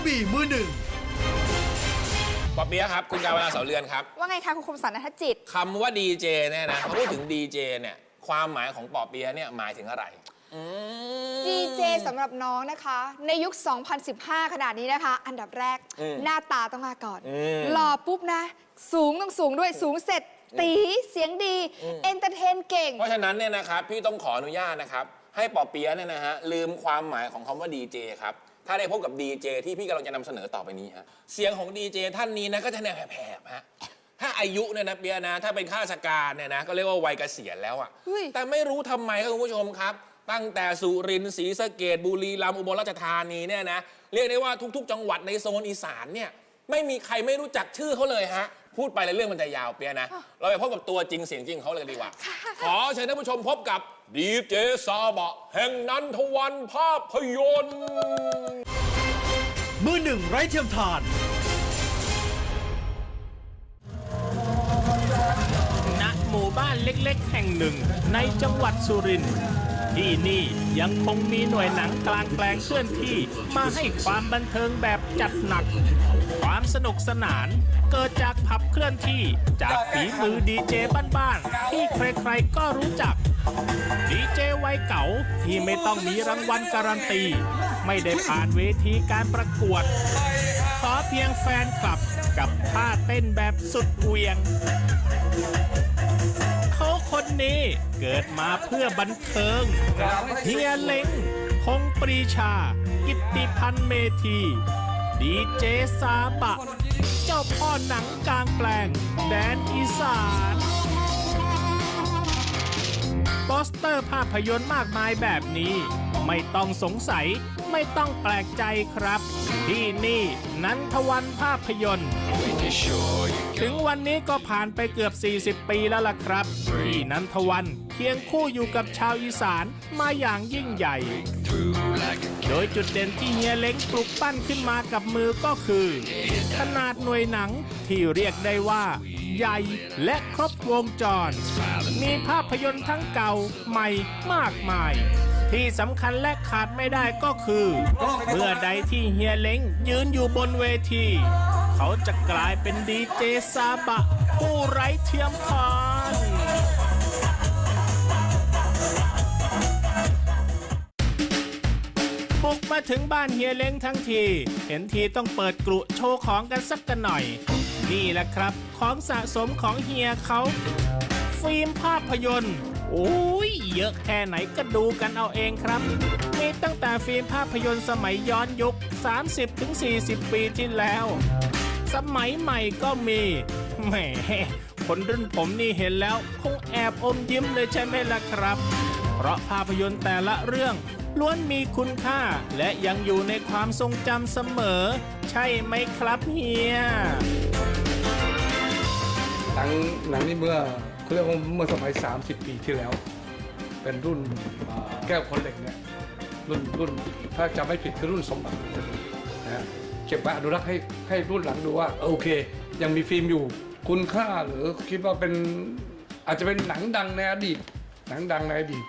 ระบี่มือหนึ่งปอเปี๊ยะครับ คุณกาวเวลาเสาเรือนครับว่าไงคะคุณคมสันนัทจิต คำว่าดีเจเนี่ยนะพอพูดถึงดีเจเนี่ยความหมายของปอเปี๊ยะเนี่ยหมายถึงอะไร ดีเจสำหรับน้องนะคะ ในยุค 2015 ขนาดนี้นะคะ อันดับแรกอืมหน้าตาต้องมาก่อน อืมหล่อปุ๊บนะ สูงต้องสูงด้วยสูงเสร็จ ตีเสียงดี เอนเตอร์เทนเก่ง เพราะฉะนั้นเนี่ยนะครับพี่ต้องขออนุญาตนะครับ ให้ปอเปี๊ยะเนี่ยนะฮะลืมความหมายของคำว่าดีเจครับ ถ้าได้พบกับดีเจที่พี่กำลังจะนำเสนอต่อไปนี้ฮะเสียงของดีเจท่านนี้นะก็จะแนวแผบๆฮะถ้าอายุเนี่ยนะเปียะนะถ้าเป็นข้าราชการเนี่ยนะก็เรียกว่าวัยเกษียณแล้วอะเฮ้ย แต่ไม่รู้ทำไมครับคุณผู้ชมครับ ตั้งแต่สุรินทร์ศรีสะเกดบุรีรัมย์อุบลราชธานีเนี่ยนะเรียกได้ว่าทุก ๆ จังหวัดในโซนอีสานเนี่ยไม่มีใครไม่รู้จักชื่อเขาเลยฮะ พูดไปแล้วเรื่องมันจะยาวเปียะนะ เราไปพบกับตัวจริงเสียงจริงเขาเลยดีกว่า ขอเชิญท่านผู้ชมพบกับดีเจซาบะแห่งนันทวันภาพยนตร์มือหนึ่งไร้เทียมทาน ณหมู่บ้านเล็กๆ แห่งหนึ่งในจังหวัดสุรินทร์ ที่นี่ยังคงมีหน่วยหนังกลางแปลงเคลื่อนที่มาให้ความบันเทิงแบบจัดหนัก ความสนุกสนานเกิดจากผับเคลื่อนที่จากฝีมือดีเจบ้านๆที่ใครๆก็รู้จักดีเจวัยเก่าที่ไม่ต้องมีรางวัลการันตี ไม่ได้ผ่านเวทีการประกวด ขอเพียงแฟนคลับกับท่าเต้นแบบสุดเวียง คนนี้เกิดมาเพื่อบันเทิงเฮียเล้งพงปรีชา กิตติพันธ์เมธี ดีเจซาบะ เจ้าพ่อหนังกลางแปลง แดนอีสานโปสเตอร์ภาพยนตร์มากมายแบบนี้ ไม่ต้องสงสัยไม่ต้องแปลกใจครับ ที่นี่นันทวันภาพยนตร์ ถึงวันนี้ก็ผ่านไปเกือบ 40 ปีแล้วล่ะครับ ที่นันทวันเคียงคู่อยู่กับชาวอีสานมาอย่างยิ่งใหญ่ โดยจุดเด่นที่เฮียเล้งปลุกปั้นขึ้นมากับมือก็คือ ขนาดหน่วยหนังที่เรียกได้ว่า ใหญ่และครบวงจร มีภาพยนตร์ทั้งเก่าใหม่มากมาย ที่สำคัญและขาดไม่ได้ก็คือ เมื่อใดที่เฮียเล้งยืนอยู่บนเวที เขาจะกลายเป็นดีเจซาบะ ผู้ไร้เทียมทานบุกมาถึงบ้านเฮียเล้งทั้งที เห็นทีต้องเปิดกรุโชว์ของกันสักกันหน่อย นี่แหละครับ ของสะสมของเฮียเขา ฟิล์มภาพยนตร์ โอ้ยเยอะแค่ไหนก็ดูกันเอาเองครับมีตั้งแต่ฟิล์มภาพยนตร์สมัยย้อนยุค 30-40 ปีที่แล้ว สมัยใหม่ก็มีแหมคนรุ่นผมนี่เห็นแล้ว คงแอบอมยิ้มเลยใช่ไหมล่ะครับ เพราะภาพยนตร์แต่ละเรื่องล้วนมีคุณค่าและยังอยู่ในความทรงจำเสมอ ใช่ไหมครับเฮียหนังหนังนี่เมื่อ เรื่องเมื่อสมัย 30 ปีที่แล้ว เป็นรุ่นแก้วคนเหล็กเนี่ยรุ่นรุ่นถ้าจำไม่ผิดคือรุ่นสมบัตินะฮะเก็บไว้อนุรักษ์ให้ให้รุ่นหลังดูว่าโอเค ยังมีฟิล์มอยู่คุณค่าหรือคิดว่าเป็นอาจจะเป็นหนังดังในอดีตหนังดังในอดีต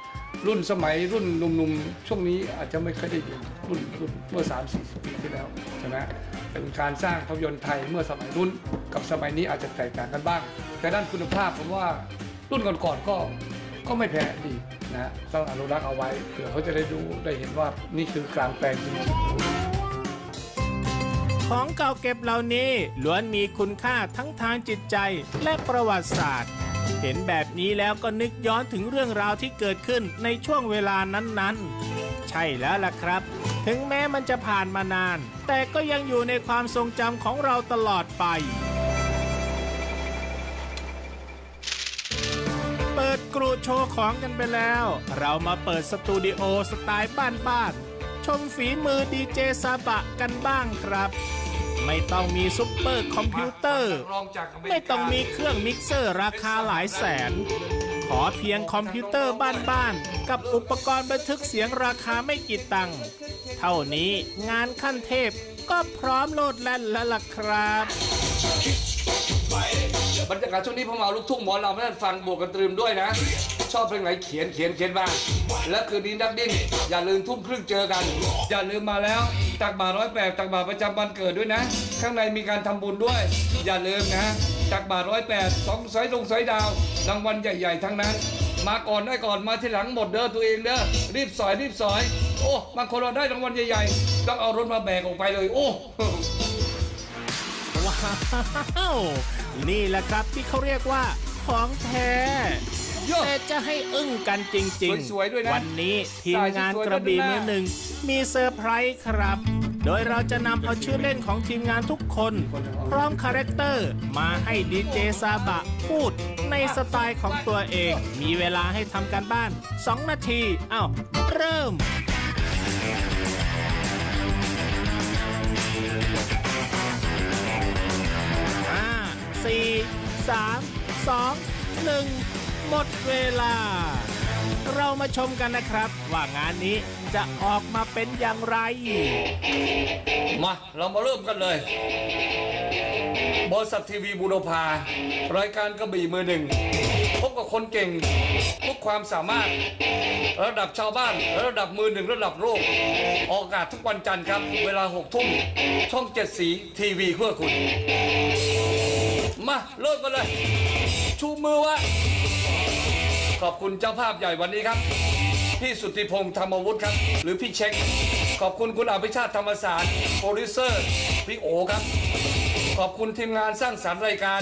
รุ่นสมัยรุ่นหนุ่มๆ ช่วงนี้อาจจะไม่ค่อยได้ดูรุ่นรุ่นเมื่อ 3 4 0 ปีที่แล้วใช่ไหมเป็นการสร้างภาพยนตร์ไทยเมื่อสมัยรุ่นกับสมัยนี้อาจจะแตกต่างกันบ้าง แต่ด้านคุณภาพผมว่ารุ่นก่อนๆก็ก็ไม่แพ้ดีนะต้องอนุรักษ์เอาไว้เผื่อเขาจะได้ดูได้เห็นว่านี่คือกลางแปลงจริงๆของเก่าเก็บเหล่านี้ล้วนมีคุณค่าทั้งทางจิตใจและประวัติศาสตร์ เห็นแบบนี้แล้วก็นึกย้อนถึงเรื่องราวที่เกิดขึ้นในช่วงเวลานั้นๆ ใช่แล้วล่ะครับ ถึงแม้มันจะผ่านมานาน แต่ก็ยังอยู่ในความทรงจำของเราตลอดไป เปิดกรุโชว์ของกันไปแล้ว เรามาเปิดสตูดิโอสไตล์บ้านๆชมฝีมือดีเจซาบะกันบ้างครับ ไม่ต้องมีซุปเปอร์คอมพิวเตอร์ ไม่ต้องมีเครื่องมิกเซอร์ราคาหลายแสน ขอเพียงคอมพิวเตอร์บ้านๆ กับอุปกรณ์บันทึกเสียงราคาไม่กี่ตังค์เท่านี้งานขั้นเทพก็พร้อมโลดแล่นแล้วล่ะครับบรรยากาศช่วงนี้ผมเอาลูกทุ่งหมอลำให้ท่านฟังบวกกันตรึมด้วยนะ ชอบเพลงไหนเขียนเขียนเขียนมาและคืนนี้นักดิ้นอย่าลืมทุ่มครึ่งเจอกัน อย่าลืมมาแล้วตักบาตรร้อยแปดตักบาตรประจำวันเกิดด้วยนะ ข้างในมีการทำบุญด้วย อย่าลืมนะตักบาตรร้อยแปดสองสายลงสายดาวรางวัลใหญ่ ๆ ทั้งนั้น มาก่อนได้ก่อนมาทีหลังหมดเด้อตัวเองเด้อรีบสอยรีบสอย โอ้บางคนเราได้รางวัลใหญ่ๆต้องเอารถมาแบกออกไปเลย โอ้ว้าว นี่แหละครับที่เขาเรียกว่าของแท้ แต่จะให้อึ้งกันจริงสวยๆด้วยนะวันนี้ทีมงานสวยๆกระบี่ด้วยนะมือหนึ่ง มีเซอร์ไพรส์ครับ โดยเราจะนำเอาชื่อเล่นของทีมงานทุกคน พร้อมคาแรคเตอร์มาให้ดีเจซาบะพูดในสไตล์ของตัวเอง มีเวลาให้ทำการบ้าน 2 นาทีเอ้าเริ่มห้าสี่สามสองหนึ่ง หมดเวลา เรามาชมกันนะครับ ว่างานนี้จะออกมาเป็นอย่างไร มา เรามาเริ่มกันเลยบริษัททีวีบูรพารายการกระบี่มือหนึ่งพบกับคนเก่งทุกความสามารถ ระดับชาวบ้าน ระดับมือหนึ่งระดับโลกออกอากาศทุกวันจันทร์ครับ เวลาหกทุ่มช่องเจ็ดสีทีวีเพื่อคุณ มาเริ่มกันเลย ชูมือไว้ขอบคุณเจ้าภาพใหญ่วันนี้ครับ พี่สุทธิพงษ์ธรรมวุฒิครับ หรือพี่เช็ค ขอบคุณคุณอภิชาติธรรมศาสตร์โปรดิวเซอร์ พี่โอครับ ขอบคุณทีมงานสร้างสรรค์รายการ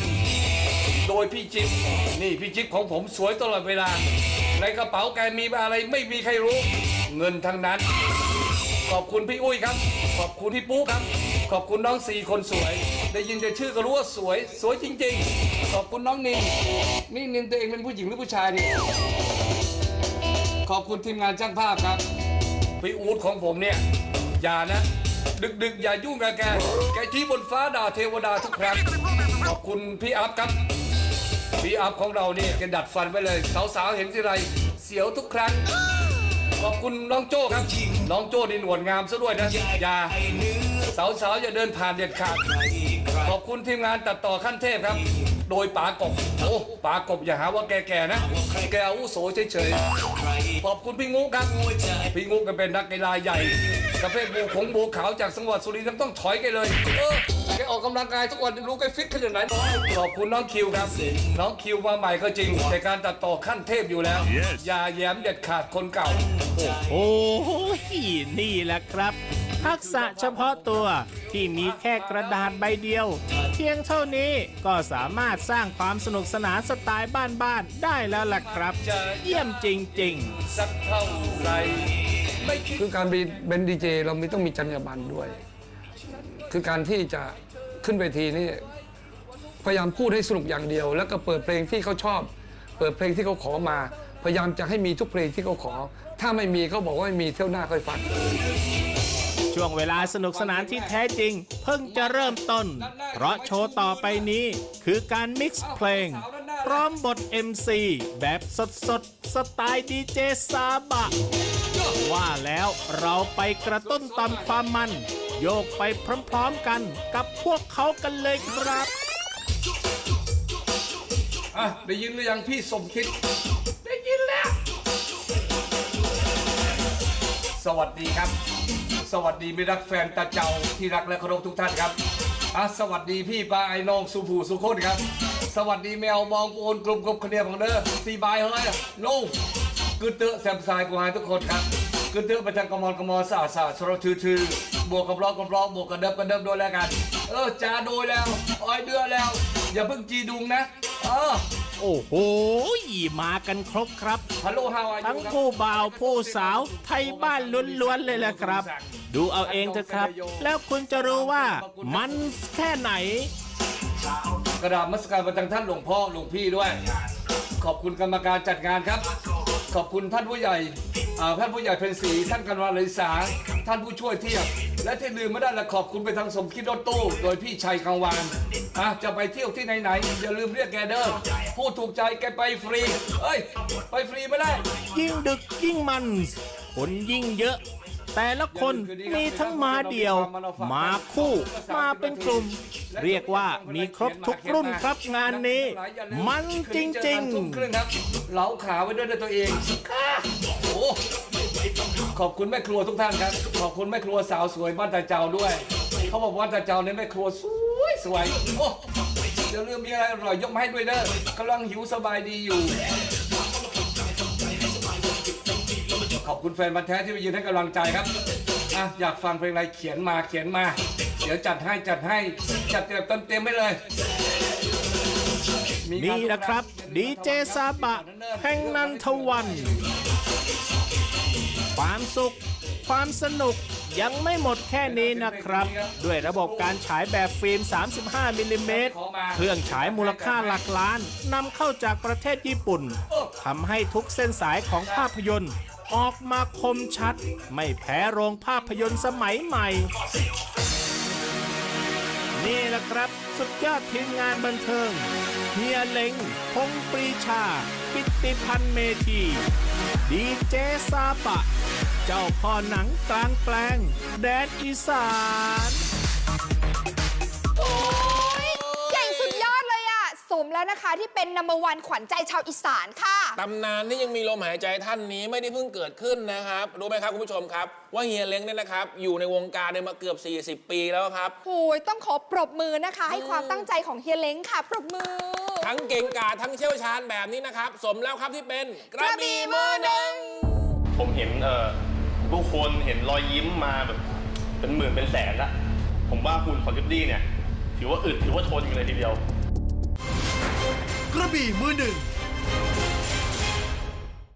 โดยพี่จิ๊บนี่พี่จิ๊บของผมสวยตลอดเวลา ในกระเป๋าแกมีอะไรไม่มีใครรู้ เงินทั้งนั้น ขอบคุณพี่อุ้ยครับ ขอบคุณพี่ปุ๊ครับ ขอบคุณน้องสี่คนสวย ได้ยินแต่ชื่อก็รู้ว่าสวย สวยจริงๆ ขอบคุณน้องนิน นี่นินตัวเองเป็นผู้หญิงหรือผู้ชายเนี่ย ขอบคุณทีมงานช่างภาพครับ พี่อู๊ดของผมเนี่ย อย่านะ ดึกๆ อย่ายุ่งกับแก แกชี้บนฟ้าด่าเทวดาทุกครั้ง ขอบคุณพี่อัพครับ พี่อัพของเราเนี่ยแกดัดฟันไปเลย สาวๆ เห็นทีไรเสียวทุกครั้ง ขอบคุณน้องโจ้ครับ น้องโจ้นี่หนวดงามซะด้วยนะ อย่า สาวๆอย่าเดินผ่านเด็ดขาด ขอบคุณทีมงานตัดต่อขั้นเทพครับ โดยป๋ากบโอ้ป๋ากบอย่าหาว่าแกๆนะ แกอาวุโสเฉยๆ ขอบคุณพี่งูครับ พี่งูก็เป็นนักกีฬาใหญ่ประเภทบูขงบูขาวจากจังหวัดสุรินทร์ยังต้องถอยแกเลย เออแกออกกำลังกายทุกวันรู้แกฟิตขนาดไหน ขอบคุณน้องคิวครับ น้องคิวมาใหม่ก็จริง แต่การตัดต่อขั้นเทพอยู่แล้ว อย่าแย้มเด็ดขาดคนเก่า โอ้โหนี่แหละครับ ทักษะเฉพาะตัวที่มีแค่กระดาษใบเดียว เพียงเท่านี้ก็สามารถสร้างความสนุกสนานสไตล์บ้านๆได้แล้วล่ะครับ เยี่ยมจริงๆสักเท่าไรคือการเป็นเป็นดีเจเรามีต้องมีจรรยาบรรณด้วย คือการที่จะขึ้นเวทีนี่พยายามพูดให้สนุกอย่างเดียว แล้วก็เปิดเพลงที่เขาชอบ เปิดเพลงที่เขาขอมา พยายามจะให้มีทุกเพลงที่เขาขอ ถ้าไม่มีเขาบอกว่าไม่มีเที่ยวหน้าค่อยฟัง ช่วงเวลาสนุกสนานที่แท้จริง เพิ่งจะเริ่มต้น เพราะโชว์ต่อไปนี้ คือการมิกซ์เพลง พร้อมบท MC แบบสดๆสไตล์ดีเจซาบะ ว่าแล้วเราไปกระตุ้นตามความมัน โยกไปพร้อมๆกันกับพวกเขากันเลยครับอะได้ยินหรือยังพี่สมคิด ได้ยินแล้ว สวัสดีครับ สวัสดีมิตรรักแฟนตาเจ้าที่รักและเคารพทุกท่านครับอะสวัสดีพี่ปาไอ้น้องสุภูสุโคนครับ สวัสดีแมวมองโอนกลุ่มกบคนเดียวของเด้อสีบายเฮ้ยลุงกึดเตอะแซมซายกูหายทุกคนครับกึดเตอะไปทางกมอลกมอสาสาสรทือทือบวกกับล้อกกับล้อบวกกับเดิบกับเดิบโดยแล้วกัน เออจ้าโดยแล้วอ้อยเดือแล้ว อย่าเพิ่งจีดุงนะ เออโอ้โห มากันครบครับฮัลโหลฮาวายูทั้งผู้บ่าวผู้สาว ไทยบ้านล้วนๆเลยแหละครับ ดูเอาเองเถอะครับ แล้วคุณจะรู้ว่ามันแค่ไหน กระดาษมัสการประจังท่านหลวงพ่อหลวงพี่ด้วย ขอบคุณกรรมการจัดงานครับ ขอบคุณท่านผู้ใหญ่อ่าท่านผู้ใหญ่เพนสีท่านกันวาลิสาท่านผู้ช่วยเทียบ และที่ลืมไม่ได้ละขอบคุณไปทางสมคิดรถตู้โดยพี่ชัยกังวานอะจะไปเที่ยวที่ไหนๆอย่าลืมเรียกแกเด้อพูดถูกใจแกไปฟรีเอ้ย ไปฟรีไม่ได้ ยิ่งดึกยิ่งมันคนยิ่งเยอะ แต่ละคนมีทั้งมาเดี่ยว มาคู่ มาเป็นกลุ่ม เรียกว่ามีครบทุกรุ่นครับงานนี้ มันจริงๆครึ่งครับเหลาขาไว้ด้วยด้วยตัวเองขอบคุณแม่ครัวทุกท่านครับ ขอบคุณแม่ครัวสาวสวยบ้านตาเจ้าด้วย เขาบอกว่าตาเจ้าเนี่ยแม่ครัวสวยสวยโอ้เดี๋ยวเรื่องมีอะไรอร่อยยกมาให้ด้วยเด้อกำลังหิวสบายดีอยู่ ขอบคุณแฟนบันธุ์แท้ที่มายืนให้กำลังใจครับอะอยากฟังเพลงอะไรเขียนมาเขียนมา เดี๋ยวจัดให้จัดให้จัดแบบเต็มเต็มๆไปเลยมีการนี่แหละครับดีเจซาบะแห่งนันทวัน ความสุข ความสนุกยังไม่หมดแค่นี้นะครับ ด้วยระบบการฉายแบบฟิล์ม 35 มิลลิเมตร เครื่องฉายมูลค่าหลักล้านนำเข้าจากประเทศญี่ปุ่นทำให้ทุกเส้นสายของภาพยนตร์ ออกมาคมชัด ไม่แพ้โรงภาพยนตร์สมัยใหม่ นี่แหละครับ สุดยอดทีมงานบันเทิงเฮียเล้งพงปรีชากิตติพันธ์เมธี ดีเจซาปะ เจ้าพ่อหนังกลางแปลง แดนอีสาน สมแล้วนะคะ ที่เป็นนัมเบอร์วันขวัญใจชาวอีสานค่ะ ตำนานที่ยังมีลมหายใจท่านนี้ไม่ได้เพิ่งเกิดขึ้นนะครับ รู้ไหมครับคุณผู้ชมครับ ว่าเฮียเล้งเนี่ยนะครับ อยู่ในวงการเนี่ยมาเกือบ 40 ปีแล้วครับ โอ้ยต้องขอปรบมือนะคะ ให้ความตั้งใจของเฮียเล้งค่ะ ปรบมือ ทั้งเก่งกาจทั้งเชี่ยวชาญแบบนี้นะครับ สมแล้วครับที่เป็นกระบี่มือหนึ่งผมเห็นเอ่อผู้คนเห็นรอยยิ้มมาแบบเป็นหมื่นเป็นแสนละผมว่าคุณของจิบดี้เนี่ย ถือว่าอึดถือว่าทนกันเลยทีเดียว กระบี่มือหนึ่ง